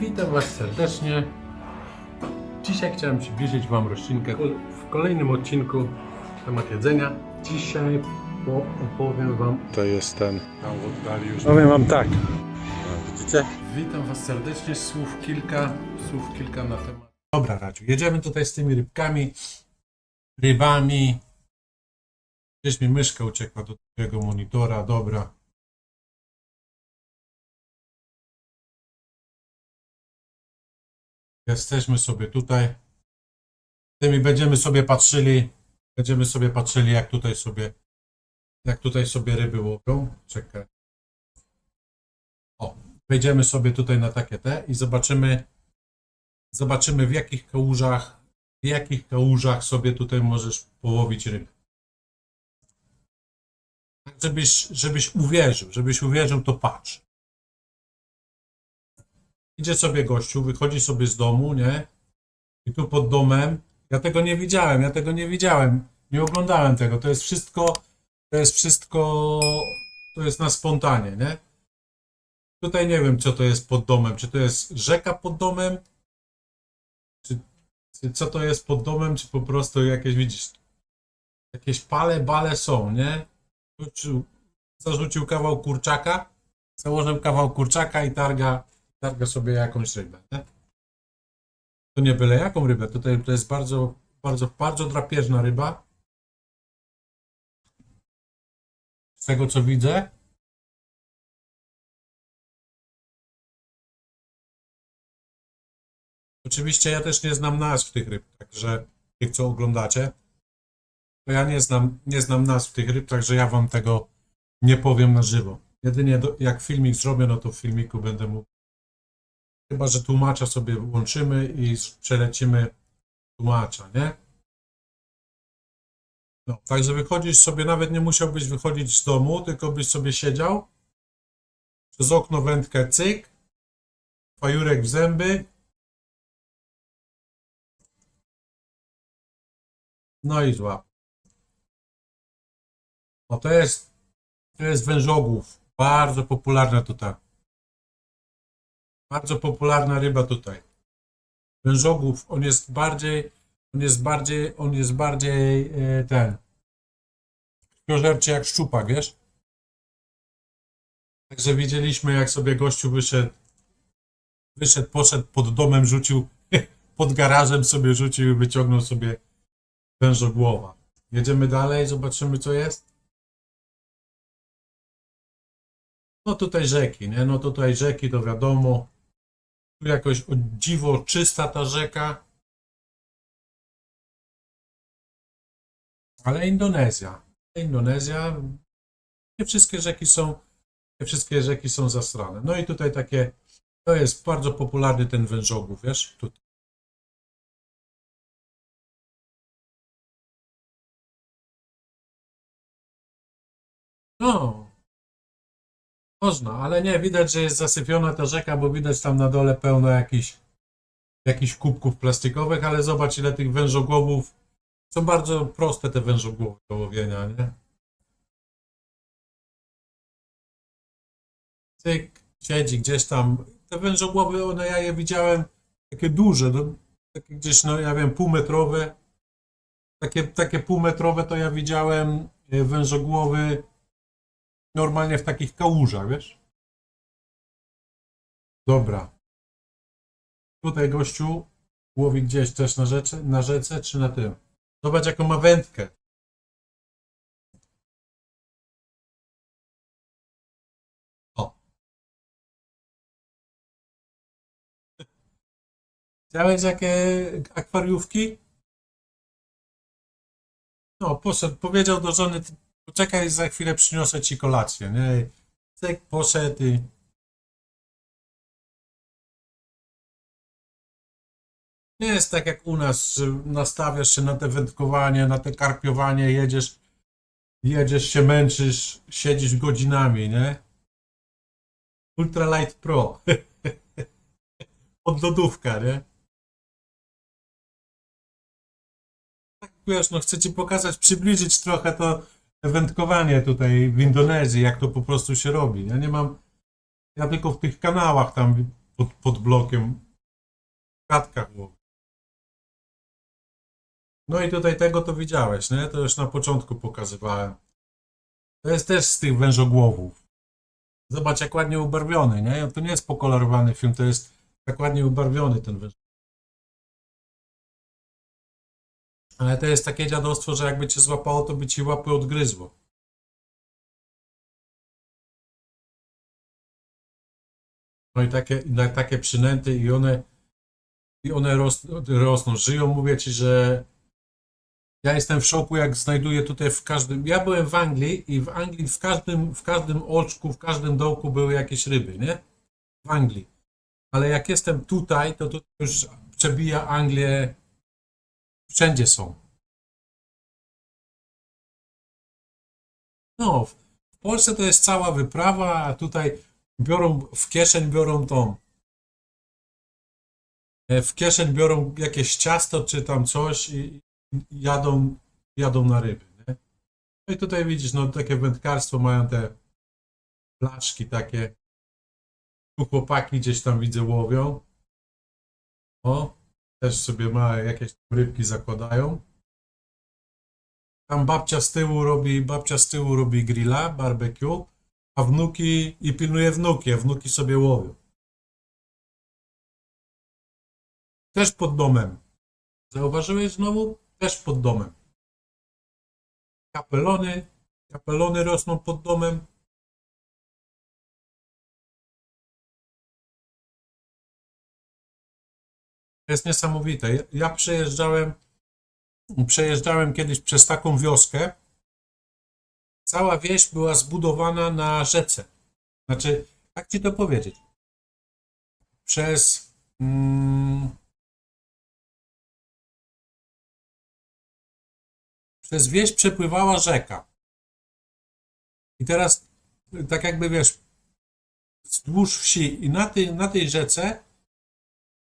Witam Was serdecznie. Dzisiaj chciałem przybliżyć Wam roślinkę w kolejnym odcinku na temat jedzenia. Dzisiaj po- opowiem Wam. To jest ten. Tam w oddali już. Powiem Wam tak. Widzicie? Witam Was serdecznie. Słów kilka, słów kilka na temat. Dobra, Radziu, jedziemy tutaj z tymi rybkami, rybami. Gdzieś mi myszka uciekła do twojego monitora, dobra. Jesteśmy sobie tutaj. Tymi będziemy sobie patrzyli, będziemy sobie patrzyli, jak tutaj sobie, jak tutaj sobie ryby łowią. Czekaj. O, wejdziemy sobie tutaj na takie te i zobaczymy, zobaczymy w jakich kałużach, w jakich kałużach sobie tutaj możesz połowić ryby. Tak, Żebyś, żebyś uwierzył, żebyś uwierzył, to patrz. Idzie sobie gościu, wychodzi sobie z domu, nie? I tu pod domem, ja tego nie widziałem, ja tego nie widziałem, nie oglądałem tego, to jest wszystko, to jest wszystko, to jest na spontanie, nie? Tutaj nie wiem, co to jest pod domem. Czy to jest rzeka pod domem? Czy, czy co to jest pod domem? Czy po prostu jakieś, widzisz, jakieś pale, bale są, nie? Rzucił, zarzucił kawał kurczaka, założył kawał kurczaka i targa, targa sobie jakąś rybę, nie? To nie byle jaką rybę. Tutaj to jest bardzo, bardzo, bardzo drapieżna ryba. Z tego co widzę, Oczywiście ja też nie znam nazw tych ryb, także tych, co oglądacie, to ja nie znam, nie znam nazw tych ryb, także ja wam tego nie powiem na żywo. Jedynie do, jak filmik zrobię, no to w filmiku będę mógł. Chyba, że tłumacza sobie łączymy i przelecimy tłumacza, nie? No, także wychodzisz sobie, nawet nie musiałbyś wychodzić z domu, tylko byś sobie siedział, przez okno wędkę cyk, fajurek w zęby, No i złap. O, to jest, to jest wężogłów. Bardzo popularna tutaj. Bardzo popularna ryba tutaj. Wężogłów, on jest bardziej, on jest bardziej, on jest bardziej e, ten. Krwiożerczy jak szczupak, wiesz? Także widzieliśmy, jak sobie gościu wyszedł, wyszedł, poszedł pod domem, rzucił, pod garażem sobie rzucił i wyciągnął sobie wężogłowa. Jedziemy dalej, zobaczymy co jest. No tutaj rzeki, nie? No tutaj rzeki to wiadomo. Tu jakoś o dziwo czysta ta rzeka. Ale Indonezja. Indonezja. Nie wszystkie rzeki są, nie wszystkie rzeki są zasrane. No i tutaj takie, to jest bardzo popularny ten wężogłów, wiesz? Tutaj. No, można, ale nie, widać, że jest zasypiona ta rzeka, bo widać tam na dole pełno jakichś jakichś kubków plastikowych, ale zobacz ile tych wężogłowów. Są bardzo proste te wężogłowy do łowienia, nie? Cyk, siedzi gdzieś tam. Te wężogłowy, one ja je widziałem takie duże, takie gdzieś, no ja wiem, półmetrowe. Takie, takie półmetrowe to ja widziałem e, wężogłowy normalnie w takich kałużach, wiesz? Dobra. Tutaj gościu łowi gdzieś też na, rzece, na rzece, czy na tym? Zobacz, jaką ma wędkę. O. Widziałeś jakie akwariówki? No, poszedł, powiedział do żony, "Ty poczekaj, za chwilę przyniosę ci kolację, nie? Cyk, poszedł i... Nie jest tak jak u nas, że nastawiasz się na te wędkowanie, na te karpiowanie, jedziesz, jedziesz się męczysz, siedzisz godzinami, nie? Ultralight Pro. Od lodówka, nie? Tak, wiesz, no chcę ci pokazać, przybliżyć trochę to wędkowanie tutaj w Indonezji, jak to po prostu się robi. Ja nie mam, ja tylko w tych kanałach tam pod, pod blokiem. W katkach łowią. No i tutaj tego to widziałeś, nie? To już na początku pokazywałem. To jest też z tych wężogłowów. Zobacz, jak ładnie ubarwiony, nie? To nie jest pokolorowany film, to jest tak ładnie ubarwiony ten węż. Ale to jest takie dziadostwo, że jakby cię złapało, to by ci łapy odgryzło. No i takie, takie przynęty i one i one ros, rosną, żyją. Mówię ci, że ja jestem w szoku, jak znajduję tutaj w każdym. Ja byłem w Anglii i w Anglii w każdym, w każdym oczku, w każdym dołku były jakieś ryby, nie? W Anglii. Ale jak jestem tutaj, to tu już przebija Anglię. Wszędzie są. No, w Polsce to jest cała wyprawa, a tutaj biorą w kieszeń biorą tą. e, W kieszeń biorą jakieś ciasto czy tam coś i jadą, jadą na ryby. Nie? No i tutaj widzisz, no takie wędkarstwo mają te flaszki takie. Tu chłopaki gdzieś tam widzę łowią. O, też sobie małe jakieś rybki zakładają. Tam babcia z tyłu robi, babcia z tyłu robi grilla, barbecue, a wnuki i pilnuje wnuki, a wnuki sobie łowią. Też pod domem. Zauważyłeś znowu? Też pod domem. Kapelony, kapelony rosną pod domem. Jest niesamowite. Ja- przejeżdżałem, przejeżdżałem kiedyś przez taką wioskę. Cała wieś była zbudowana na rzece. Znaczy, jak ci to powiedzieć? Przez. Mm, przez wieś przepływała rzeka. I teraz, tak jakby wiesz, wzdłuż wsi i na tej, na tej rzece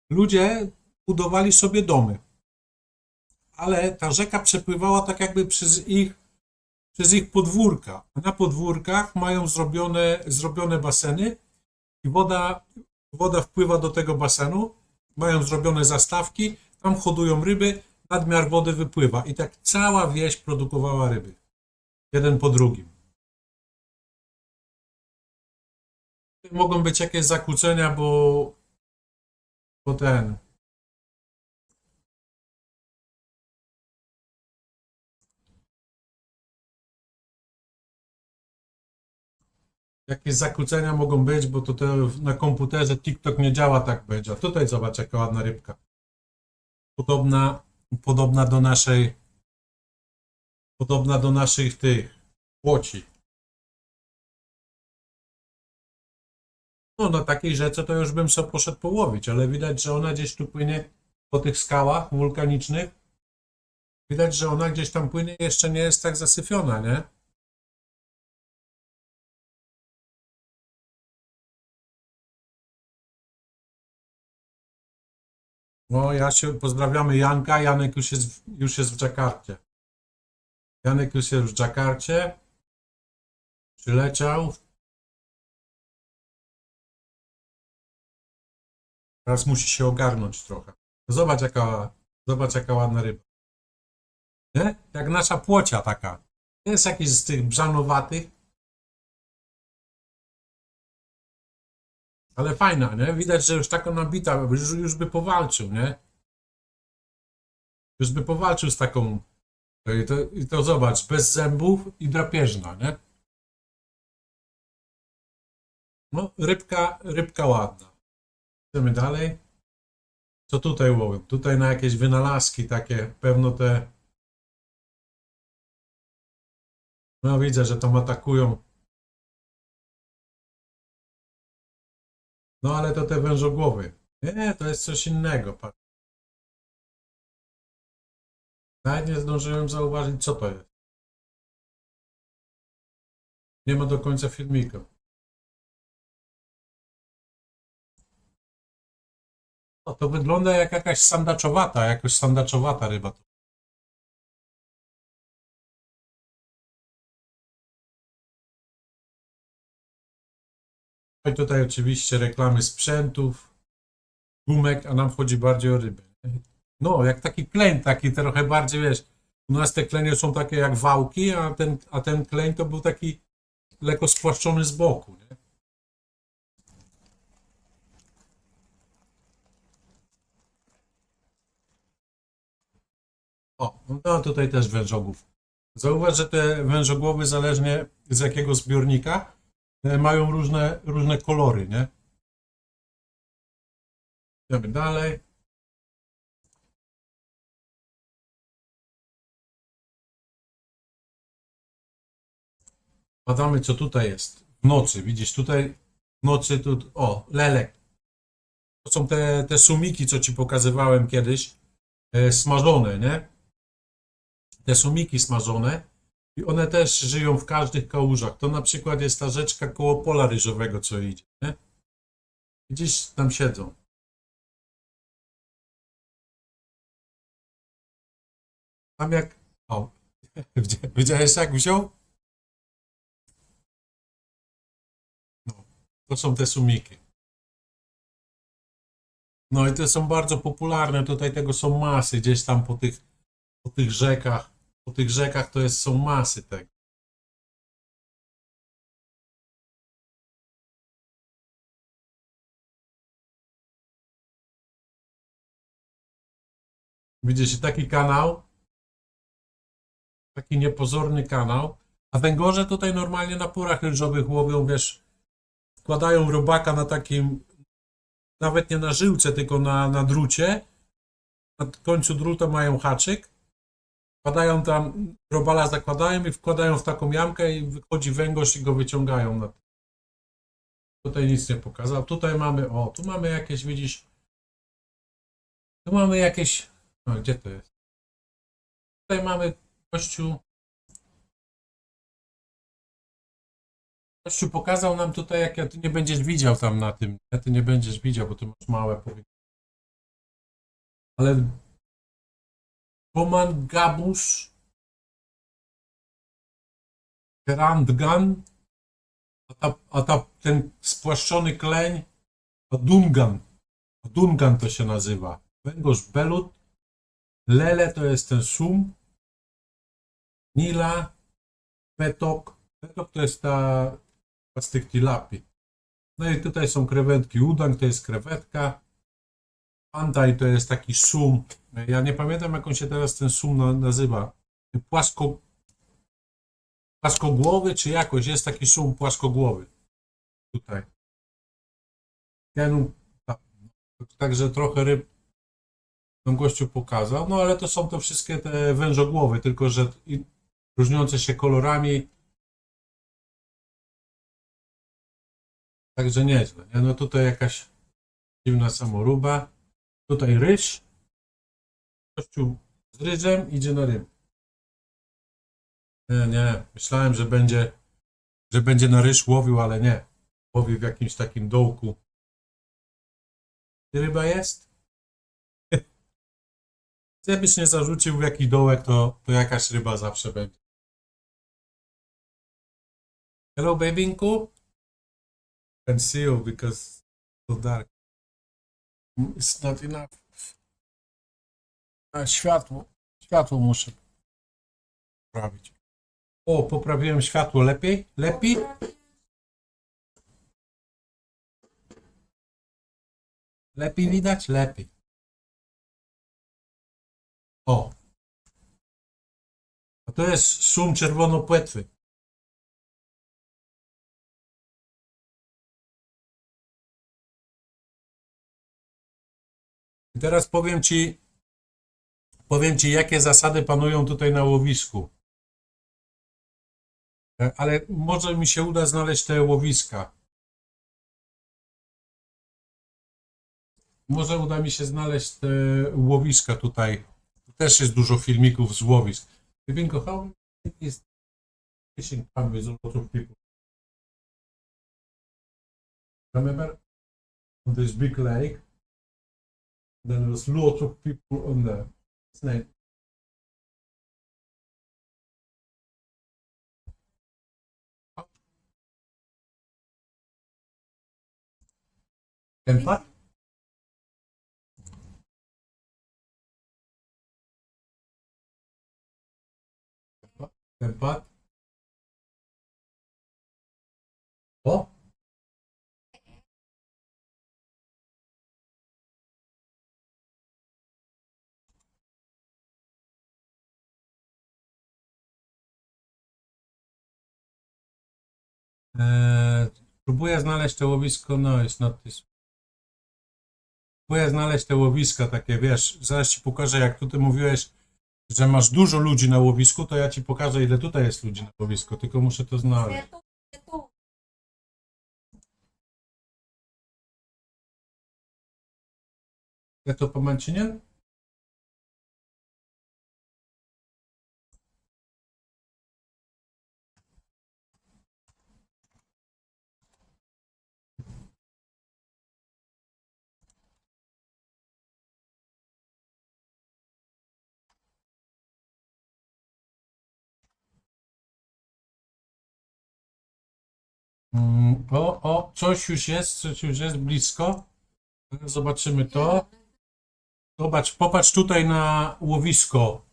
ludzie budowali sobie domy. Ale ta rzeka przepływała tak jakby przez ich, przez ich podwórka. Na podwórkach mają zrobione, zrobione baseny i woda, woda wpływa do tego basenu. Mają zrobione zastawki, tam hodują ryby, nadmiar wody wypływa. I tak cała wieś produkowała ryby. Jeden po drugim. Mogą być jakieś zakłócenia, bo, bo ten. Jakieś zakłócenia mogą być, bo to na komputerze TikTok nie działa tak będzie. A tutaj zobacz, jaka ładna rybka. Podobna, podobna do naszej podobna do naszych tych płoci. No, na takiej rzece to już bym sobie poszedł połowić, ale widać, że ona gdzieś tu płynie po tych skałach wulkanicznych. Widać, że ona gdzieś tam płynie, jeszcze nie jest tak zasyfiona, nie? No, ja się pozdrawiamy Janka. Janek już jest, w- już jest w Dżakarcie. Janek już jest w Dżakarcie. Przyleciał. Teraz musi się ogarnąć trochę. Zobacz jaka, zobacz jaka ładna ryba. Nie? Jak nasza płocia taka. Jest jakiś z tych brzanowatych. Ale fajna, nie? Widać, że już taka nabita, już, już by powalczył, nie? Już by powalczył z taką. I to, I to zobacz, bez zębów i drapieżna, nie? No, rybka, rybka ładna. Idziemy dalej. Co tutaj łowią? Tutaj na jakieś wynalazki takie, pewno te. No widzę, że tam atakują. No ale to te wężogłowy. Nie, to jest coś innego. patrz. Nawet nie zdążyłem zauważyć, co to jest. Nie ma do końca filmika. O, to wygląda jak jakaś sandaczowata, jakoś sandaczowata ryba. No I tutaj oczywiście reklamy sprzętów. gumek, a nam chodzi bardziej o ryby. No, jak taki kleń, taki trochę bardziej, wiesz, u nas te klenie są takie jak wałki, a ten, a ten kleń to był taki lekko spłaszczony z boku, nie? O, no tutaj też wężogłów. Zauważ, że te wężogłowy zależnie z jakiego zbiornika mają różne, różne kolory, nie? Idziemy dalej. Badamy, co tutaj jest. W nocy, widzisz, tutaj w nocy, tu, o, lelek. To są te, te sumiki, co ci pokazywałem kiedyś, e, smażone, nie? Te sumiki smażone i one też żyją w każdych kałużach. To na przykład jest ta rzeczka koło pola ryżowego, co idzie, nie? Widzisz, tam siedzą. Tam jak, o, Widzia- widziałeś jak wziął? No, to są te sumiki. No i te są bardzo popularne. Tutaj tego są masy gdzieś tam po tych, po tych rzekach. Po tych rzekach to jest, są masy tego. Widzicie taki kanał? Taki niepozorny kanał. A węgorze tutaj normalnie na porach ryżowych łowią, wiesz, wkładają robaka na takim, nawet nie na żyłce, tylko na, na drucie. Na końcu druta mają haczyk. Wkładają tam, robala zakładają i wkładają w taką jamkę i wychodzi węgorz i go wyciągają. Na... Tutaj nic nie pokazał. Tutaj mamy, o, tu mamy jakieś, widzisz, tu mamy jakieś, no gdzie to jest? Tutaj mamy Kościół. Kościół pokazał nam tutaj, jak ja ty nie będziesz widział tam na tym. Ja ty nie będziesz widział, bo ty masz małe powietrze. Ale Roman Gabusz Grandgan a, ta, a ta, ten spłaszczony kleń to Dungan. Dungan to się nazywa. Węgorz Belut. Lele to jest ten sum. Nila, petok. Petok to jest ta, ta z tych tilapii. No i tutaj są krewetki. Udang to jest krewetka. Antaj to jest taki sum. Ja nie pamiętam jak on się teraz ten sum na, nazywa. Płasko, płaskogłowy czy jakoś jest taki sum płaskogłowy. Tutaj. Ten, ta- także trochę ryb nam gościu pokazał. No ale to są to wszystkie te wężogłowy, tylko że różniące się kolorami. Także nieźle. Nie? No tutaj jakaś dziwna samoruba. Tutaj ryż. Gościu z ryżem idzie na ryb. Nie, nie. Myślałem, że będzie, że będzie na ryż łowił, ale nie. Łowił w jakimś takim dołku. Ryba jest? Gdybyś nie zarzucił w jaki dołek, to, to jakaś ryba zawsze będzie. Hello, babinku. Can see you because it's so dark. It's not enough. A, światło. Światło muszę poprawić. O, poprawiłem światło. Lepiej? Lepiej? Lepiej widać? Lepiej. O. A to jest szum czerwonopłetwy. I teraz powiem ci, powiem ci, jakie zasady panują tutaj na łowisku. E, Ale może mi się uda znaleźć te łowiska. Może uda mi się znaleźć te łowiska tutaj. Też jest dużo filmików z łowisk. Bingo, how is fishing with a lot of people? Remember on this big lake, then there was a lot of people on there. Eee, próbuję znaleźć to łowisko, no jest not this. Próbuję znaleźć te łowiska takie, wiesz, zaraz ci pokażę, jak tu ty mówiłeś, że masz dużo ludzi na łowisku, to ja ci pokażę, ile tutaj jest ludzi na łowisku, tylko muszę to znaleźć. Jak to po O, o, coś już jest, coś już jest blisko. Zobaczymy to. Zobacz, popatrz tutaj na łowisko.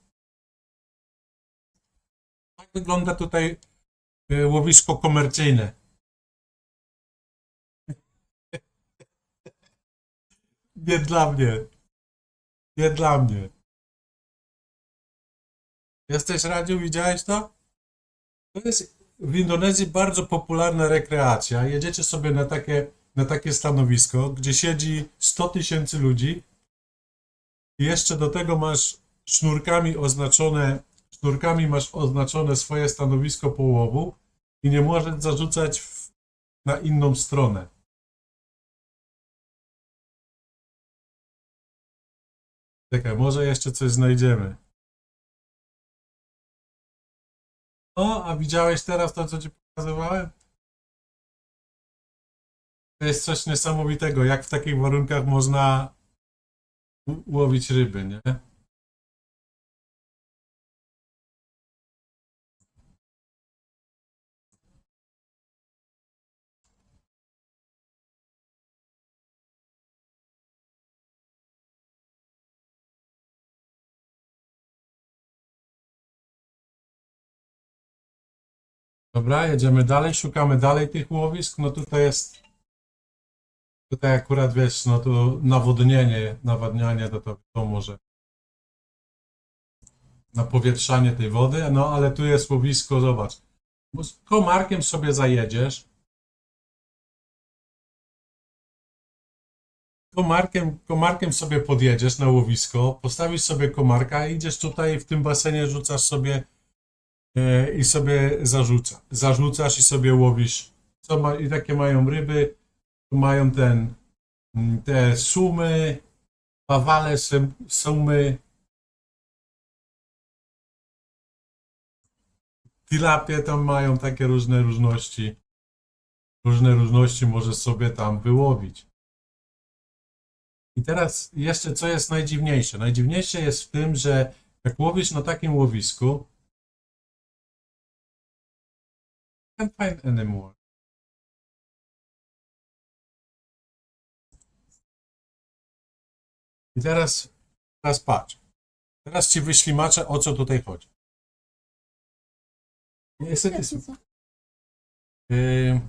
Tak wygląda tutaj y, łowisko komercyjne. Nie dla mnie. Nie dla mnie. Jesteś Radziu, widziałeś to? To jest w Indonezji bardzo popularna rekreacja. Jedziecie sobie na takie, na takie stanowisko, gdzie siedzi 100 tysięcy ludzi. I jeszcze do tego masz sznurkami oznaczone, sznurkami masz oznaczone swoje stanowisko połowu i nie możesz zarzucać w, na inną stronę. Czekaj, może jeszcze coś znajdziemy. O, a widziałeś teraz to, co ci pokazywałem? To jest coś niesamowitego, jak w takich warunkach można łowić ryby, nie? Dobra, jedziemy dalej, szukamy dalej tych łowisk. No tutaj jest. Tutaj akurat wiesz, no tu nawodnienie, nawadnianie, to to, to może. Napowietrzanie tej wody, no ale tu jest łowisko, zobacz. Bo z komarkiem sobie zajedziesz. Komarkiem, komarkiem sobie podjedziesz na łowisko, postawisz sobie komarka idziesz tutaj w tym basenie, rzucasz sobie i sobie zarzuca. Zarzucasz i sobie łowisz. Co ma, I takie mają ryby, mają ten, mm, te sumy, pawale, sumy, tilapie tam mają takie różne różności. Różne różności możesz sobie tam wyłowić. I teraz jeszcze co jest najdziwniejsze? Najdziwniejsze jest w tym, że jak łowisz na takim łowisku, can't find anymore. I teraz, teraz patrz. Teraz ci wyślimaczę, o co tutaj chodzi. Niestety? Yy,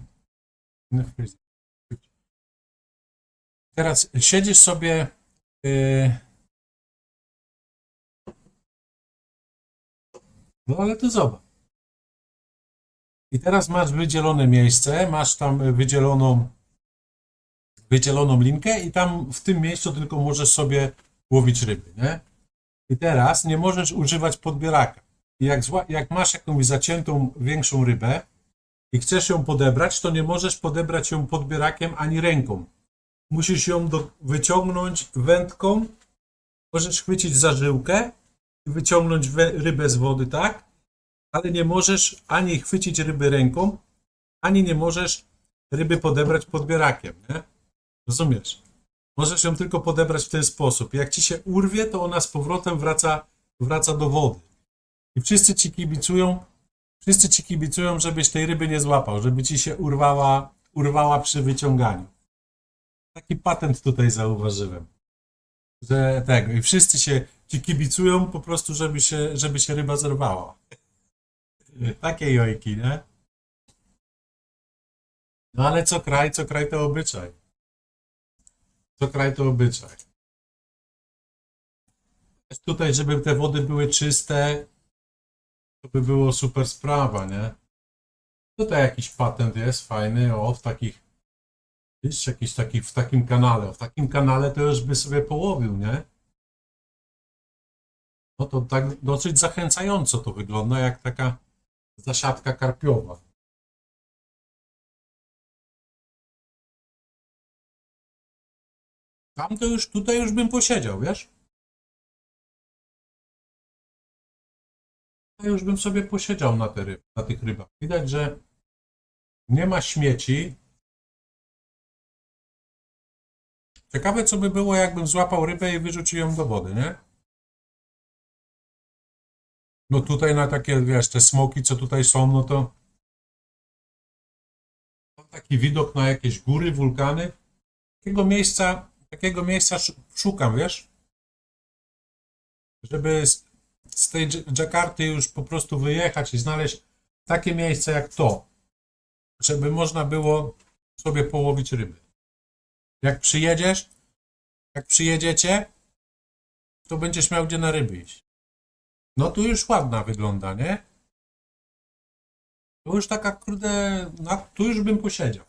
no. Teraz siedzisz sobie. Yy, no ale to zobacz. I teraz masz wydzielone miejsce, masz tam wydzieloną, wydzieloną linkę i tam w tym miejscu tylko możesz sobie łowić ryby, nie? I teraz nie możesz używać podbieraka. I jak, jak masz jakąś zaciętą większą rybę, i chcesz ją podebrać, to nie możesz podebrać ją podbierakiem ani ręką. Musisz ją do, wyciągnąć wędką, możesz chwycić za żyłkę i wyciągnąć wę, rybę z wody, tak? Ale nie możesz ani chwycić ryby ręką, ani nie możesz ryby podebrać podbierakiem, nie? Rozumiesz? Możesz ją tylko podebrać w ten sposób. Jak ci się urwie, to ona z powrotem wraca, wraca do wody. I wszyscy ci kibicują, Wszyscy ci kibicują, żebyś tej ryby nie złapał, żeby ci się urwała, urwała przy wyciąganiu. Taki patent tutaj zauważyłem. Że tego, i wszyscy się ci kibicują po prostu, żeby się, żeby się ryba zerwała. Takie jojki, nie? No ale co kraj, co kraj to obyczaj. Co kraj to obyczaj. Tutaj, żeby te wody były czyste, to by było super sprawa, nie? Tutaj jakiś patent jest fajny, o, w takich, wiesz, jakiś taki, w takim kanale, w takim kanale to już by sobie połowił, nie? No to tak dosyć zachęcająco to wygląda, jak taka zasiadka karpiowa. Tam to już, tutaj już bym posiedział, wiesz? Tutaj już bym sobie posiedział na, te ryb, na tych rybach. Widać, że nie ma śmieci. Ciekawe, co by było, jakbym złapał rybę i wyrzucił ją do wody, nie? No tutaj na takie, wiesz, te smoki, co tutaj są, no to taki widok na jakieś góry, wulkany. Takiego miejsca, takiego miejsca sz- szukam, wiesz? Żeby z, z tej Dżakarty już po prostu wyjechać i znaleźć takie miejsce jak to. Żeby można było sobie połowić ryby. Jak przyjedziesz, jak przyjedziecie, to będziesz miał gdzie na ryby iść. No tu już ładna wygląda, nie? Tu już taka, kurde, na, tu już bym posiedział.